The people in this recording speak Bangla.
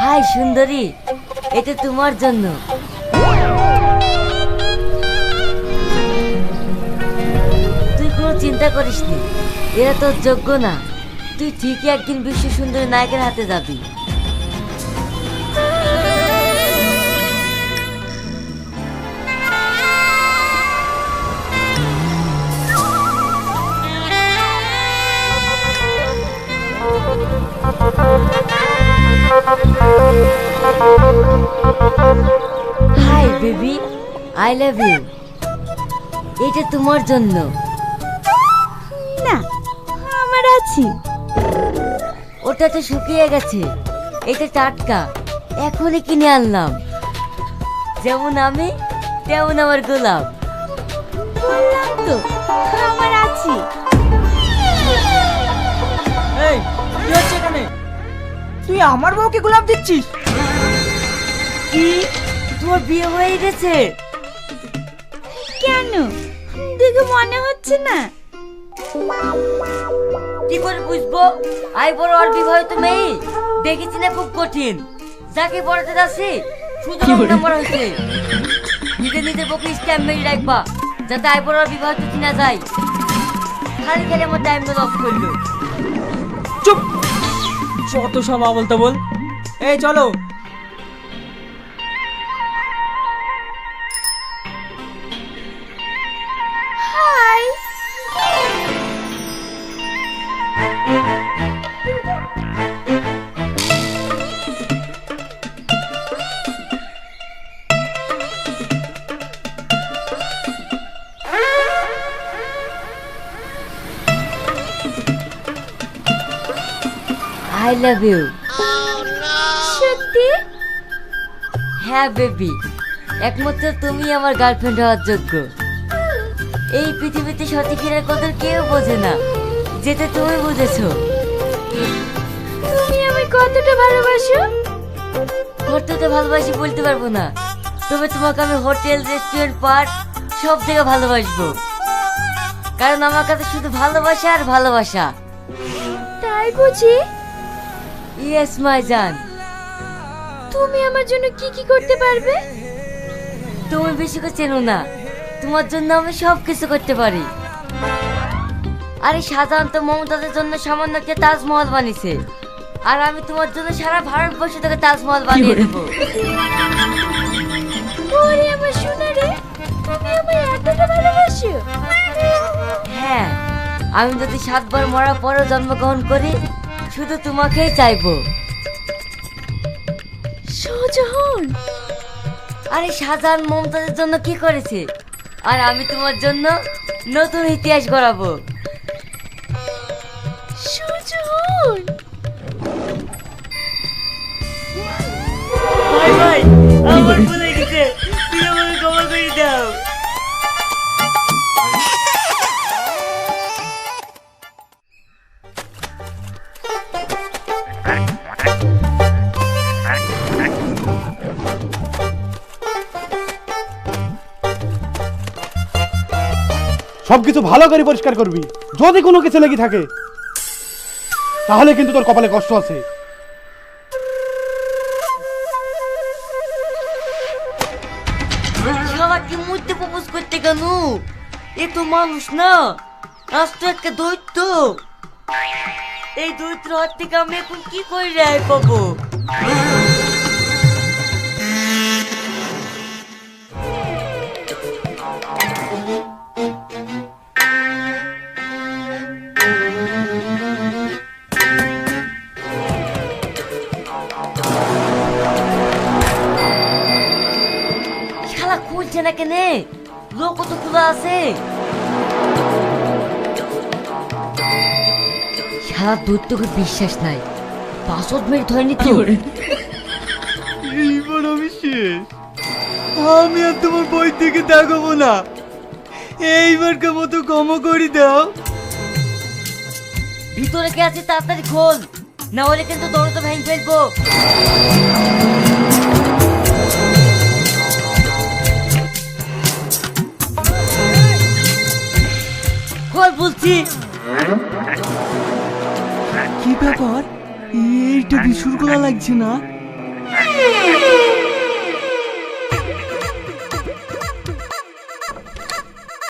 হাই সুন্দরী, এটা তোমার জন্য। তুই কোনো চিন্তা করিস নি এরা তোর যোগ্য না। তুই ঠিকই একদিন বিশ্ব সুন্দরী নায়কের হাতে যাবি। Hi baby I love you এটা তোমার জন্য। না আমার আছে। ওটা তো শুকিয়ে গেছে। এটা টাটকা। এখনই কিনে আনলাম। যেমন আমি তেমন আমার গোলাপ। বললাম তো আমার আছে। এই কি হচ্ছে এখানে? তুই আমার বউকে গোলাপ দিচ্ছিস? কি? তোমার বিয়ে হয়ে গেছে? কেন? দেখে মনে হচ্ছে না। কি করে বুঝব? আই বড় আর বিবাহিত মেয়ে। দেখেছি না খুব কঠিন। যাকে পড়াতে যাচ্ছি শুধু নাম্বার হয়েছে। নিজে নিজের বউকে স্ট্যাম্প মেরে রাখবা যাতে আই বড় আর বিবাহিত চিনা যায়। খালি খালি আমার টাইমটা লস করল। চুপ! যত সব আবল বল এই চলো। আই লাভ ইউ সত্যি? হ্যাঁ বেবি। একমাত্র তুমি আমার গার্লফ্রেন্ড হওয়ার যোগ্য। এই পৃথিবীতে সতীখের কদর কেউ বোঝে না। যেটা তুমি বুঝেছ। তুমি আমায় কতটা ভালোবাসো? তো ভালোবাসি বলতে পারব না। তবে তোমাকে আমি হোটেল রেস্টুরেন্ট পার্ক সব থেকে ভালোবাসবো। কারণ আমার কাছে শুধু ভালোবাসা আর ভালোবাসা। তাই বুঝি? ইয়েস মাই জান তুমি আমার জন্য কি কি করতে পারবে? তুমি বেশি করে চেনো না। তোমার জন্য আমি সব কিছু করতে পারি। আরে সাধারণত মমতাদের জন্য সামান্য একটা তাজমহল বানিয়েছে। আর আমি তোমার জন্য সারা ভারতবর্ষ থেকে তাজমহল বানিয়ে দেবো। ওরে আমার সোনা রে তুমি আমায় এতটা ভালোবাসো। হ্যাঁ আমি যদি সাতবার মরার পরও জন্মগ্রহণ করি শুধু তোমাকেই চাইব। শাহজাহান আরে শাহজাহান মমতাজের জন্য কি করেছে? আর আমি তোমার জন্য নতুন ইতিহাস গড়াবো। শাহজাহান ভাই ভাই আমার সবকিছু ভালো করে পরিষ্কার করবি। যদি কোনো কিছু লেগে থাকে, তাহলে কিন্তু তোর কপালে কষ্ট আছে। করতে কেন? এ তো মানুষ না আজ তো একটা দৈত্য। এই দৈত্য হাত থেকে আমি এখন কি করে রেহাই পাবো? খুলছে না কেনে লোক তো খোলা আছে শালা দৈত্যকে বিশ্বাস নাই পাসওয়ার্ড মেরে ধরেনি তো এইবার আমি শেষ আমি আর তোমার বই থেকে তাকাবো না এইবারকার মতো ক্ষমা করে দাও ভিতরে কে আছে তাড়াতাড়ি খোল না হলে কিন্তু দরজা ভেঙে ফেলব ব্যাপার এইটা হ্যাঁ। বিশুর লাগছে না?